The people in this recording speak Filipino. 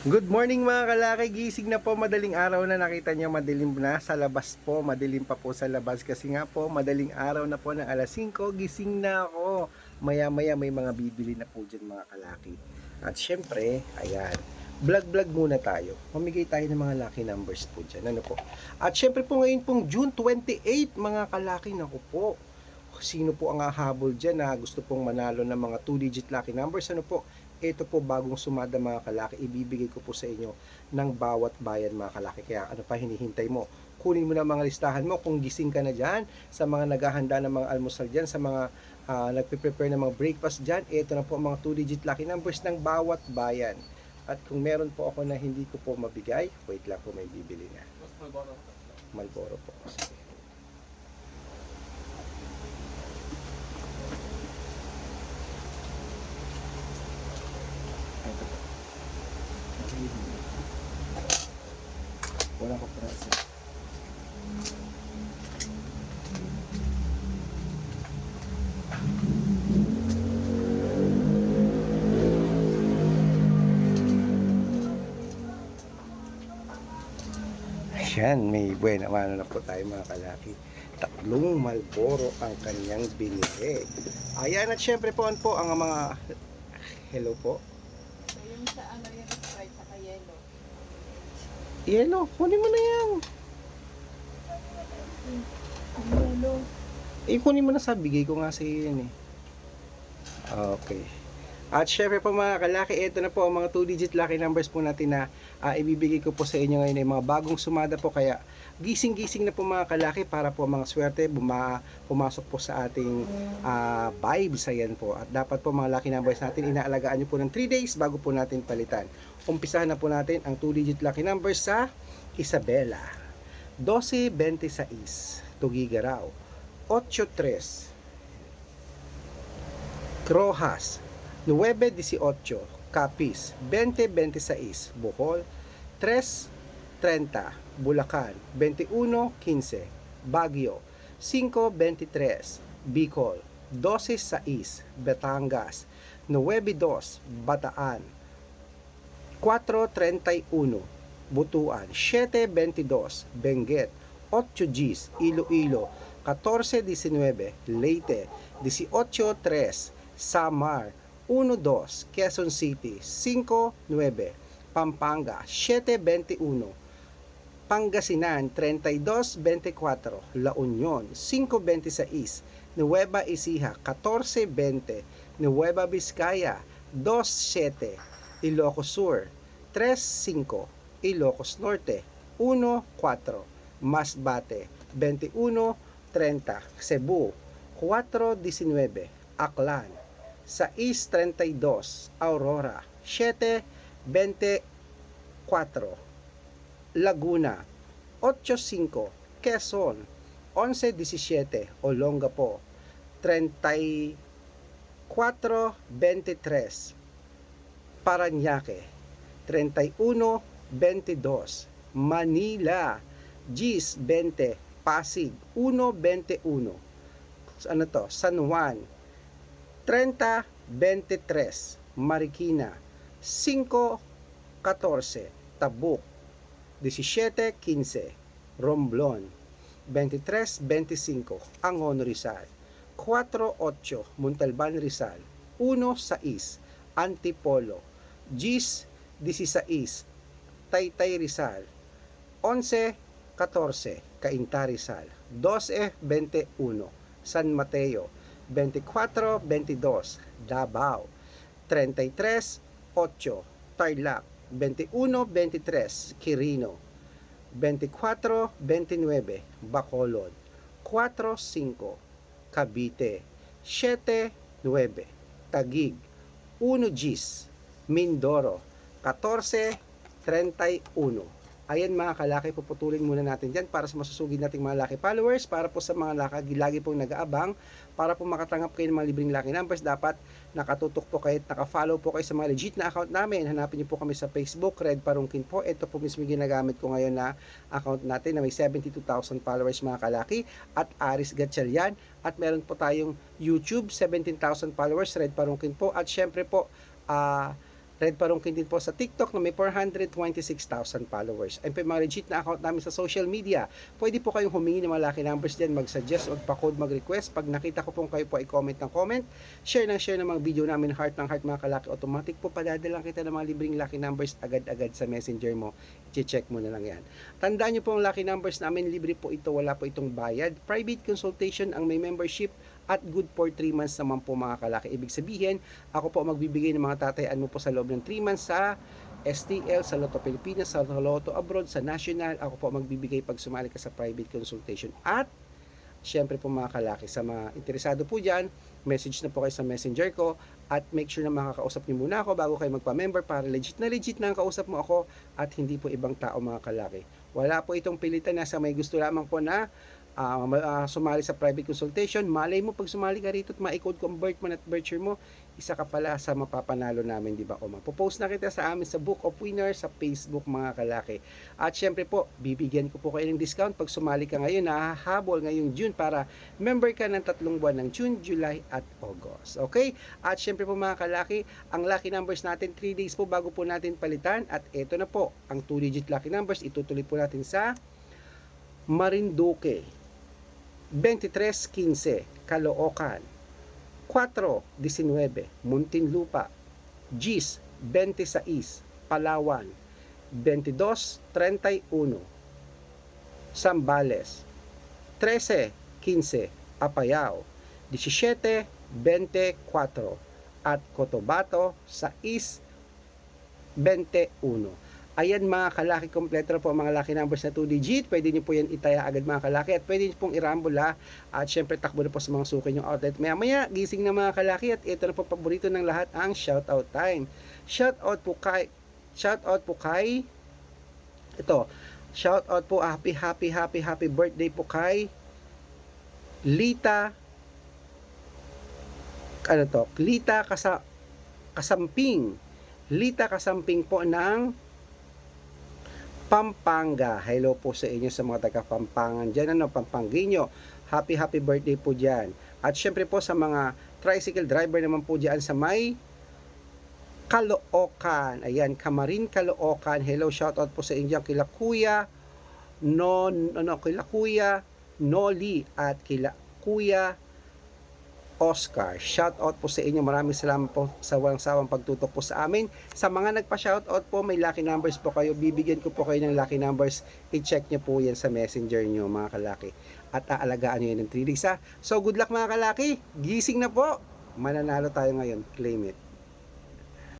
Good morning mga kalaki, gising na po madaling araw na nakita niyo madilim na sa labas po, madilim pa po sa labas kasi nga po madaling araw na po ng alas 5, gising na ako. Maya maya may mga bibili na po dyan mga kalaki. At syempre, ayan, vlog vlog muna tayo. Mamigay tayo ng mga lucky numbers po dyan. Ano po? At syempre po ngayon pong June 28 mga kalaki, naku po. Sino po ang hahabol dyan na gusto pong manalo ng mga 2-digit lucky numbers? Ano po? Ito po bagong sumada mga kalaki, ibibigay ko po sa inyo ng bawat bayan mga kalaki. Kaya ano pa hinihintay mo? Kunin mo na mga listahan mo kung gising ka na dyan, sa mga naghahanda ng mga almusal dyan, sa mga uh, nagpe-prepare ng mga breakfast dyan, ito na po ang mga 2-digit lucky numbers ng bawat bayan. At kung meron po ako na hindi ko po mabigay, wait lang po may bibili na. Malboro po. Sige. Ito po. Wala ko prasa. Ayan, may buena mano na po tayo mga kalaki. Tatlong Malboro ang kanyang binili. Ayan at syempre po, ano po ang mga... Hello po. So, yung sa ano yung Sprite saka yellow. Yelo, kunin mo na yan. Yellow. Eh, kunin mo na sa bigay ko nga sa iyo yan eh. Okay. At syempre po mga kalaki, ito na po ang mga 2-digit lucky numbers po natin na ah, ibibigay ko po sa inyo ngayon ay mga bagong sumada po. Kaya gising-gising na po mga kalaki para po mga swerte buma, pumasok po sa ating ah, vibes. Ayan po. At dapat po mga lucky numbers natin, inaalagaan nyo po ng 3 days bago po natin palitan. Umpisahan na po natin ang 2-digit lucky numbers sa Isabela. 1226, Tugigaraw. 83, Crojas. 918, Capiz. 2026, Bohol. 330, Bulacan. 2115, Baguio. 523, Bicol. 126, Batangas. 92, Bataan. 431, Butuan. 722, Benguet. 8 Gs, Iloilo. 1419, Leyte. 18-3, Samar. 1-2, Quezon City. 5-9, Pampanga. 7-21, Pangasinan. 32-24, La Union. 5-26, Nueva Ecija. 14-20, Nueva Vizcaya. 2-7, Ilocos Sur. 3-5, Ilocos Norte. 1-4, Masbate. 21-30, Cebu. 4-19, Aklan. 6.32 Aurora 7.24 Laguna 8.5 Quezon 11.17 Olongapo 34.23 Paranaque 31.22 Manila Gis 20 Pasig 1.21 ano to San Juan 30-23 Marikina. 5-14 Tabuk. 17-15 Romblon. 23-25 Angon Rizal. 4-8 Montalban Rizal. 1-6 Antipolo. Gis 16 Taytay Rizal. 11-14 Cainta Rizal. 12-21 San Mateo 24-22 Davao. 33-8 Tarlac. 21-23 Quirino. 24-29 Bacolod. 4-5 Cavite. 7-9 Tagig 1 Gis. Mindoro. 14-31 Ayan mga kalaki, puputulin muna natin dyan para sa masusugid nating mga laki followers, para po sa mga laki lagi pong nag-aabang, para po makatanggap kayo ng mga libreng laki numbers, dapat nakatutok po kayo at nakafollow po kayo sa mga legit na account namin. Hanapin niyo po kami sa Facebook, Red Parungkin po. Ito po mismo ginagamit ko ngayon na account natin na may 72,000 followers mga kalaki at Aris Gatchalian. At meron po tayong YouTube, 17,000 followers, Red Parungkin po. At syempre po, ah... Red Parungkin din po sa TikTok na may 426,000 followers. Ayun po mga legit na account namin sa social media. Pwede po kayong humingi ng mga lucky numbers din, mag-suggest, magpa-code, mag-request. Pag nakita ko pong kayo po ay comment ng comment, share ng share ng mga video namin, heart ng heart mga kalaki, automatic po padadalang kita ng mga libreng lucky numbers agad-agad sa messenger mo. I-check mo na lang yan. Tandaan nyo po ang lucky numbers namin, libre po ito, wala po itong bayad. Private consultation ang may membership at good for 3 months naman po mga kalaki. Ibig sabihin, ako po magbibigay ng mga tatayaan mo po sa loob ng 3 months sa STL, sa Lotto Pilipinas, sa Lotto Abroad, sa National. Ako po magbibigay pag sumali ka sa private consultation. At, syempre po mga kalaki, sa mga interesado po dyan, message na po kayo sa messenger ko at make sure na makakausap niyo muna ako bago kayo magpa-member para legit na legit na ang kausap mo ako at hindi po ibang tao mga kalaki. Wala po itong pilitan na sa may gusto lamang po na ma- ah, sumali sa private consultation. Malay mo pag sumali ka rito at ma-code convert mo at virtue mo, isa ka pala sa mapapanalo namin, di ba? O mapopost na kita sa amin sa Book of Winners sa Facebook mga kalaki. At syempre po, bibigyan ko po kayo ng discount pag sumali ka ngayon, nahahabol ngayong June para member ka ng tatlong buwan ng June, July at August. Okay? At syempre po mga kalaki, ang lucky numbers natin 3 days po bago po natin palitan at ito na po, ang 2 digit lucky numbers itutuloy po natin sa Marinduque 2315 Caloocan. 419 Muntinlupa. Gis 26 Palawan. 2231 Sambales 1315 Apayao. 1724 at Cotabato sa East 21. Ayan mga kalaki, kompleto po ang mga lucky numbers na 2 digit. Pwede niyo po yan itaya agad mga kalaki at pwede niyo pong irambol ha. At syempre takbo na po sa mga suki yung outlet. Maya maya, gising na mga kalaki at ito na po paborito ng lahat ang shoutout time. Shoutout po kay shoutout po kay ito. Shoutout po happy happy happy happy birthday po kay Lita ano to? Lita kasa kasamping Lita kasamping po ng Pampanga. Hello po sa inyo sa mga taga Pampangan dyan. Ano, Pampangueño. Happy, happy birthday po dyan. At syempre po sa mga tricycle driver naman po dyan sa may Caloocan. Ayan, Kamarin Caloocan. Hello, shoutout po sa inyo kila Kuya non ano kila Kuya Noli at kila Kuya Oscar. Shout out po sa inyo. Maraming salamat po sa walang sawang pagtutok po sa amin. Sa mga nagpa-shout out po, may lucky numbers po kayo. Bibigyan ko po kayo ng lucky numbers. I-check nyo po yan sa messenger nyo mga kalaki. At aalagaan nyo yan ng 3 days ha. So good luck mga kalaki. Gising na po. Mananalo tayo ngayon. Claim it.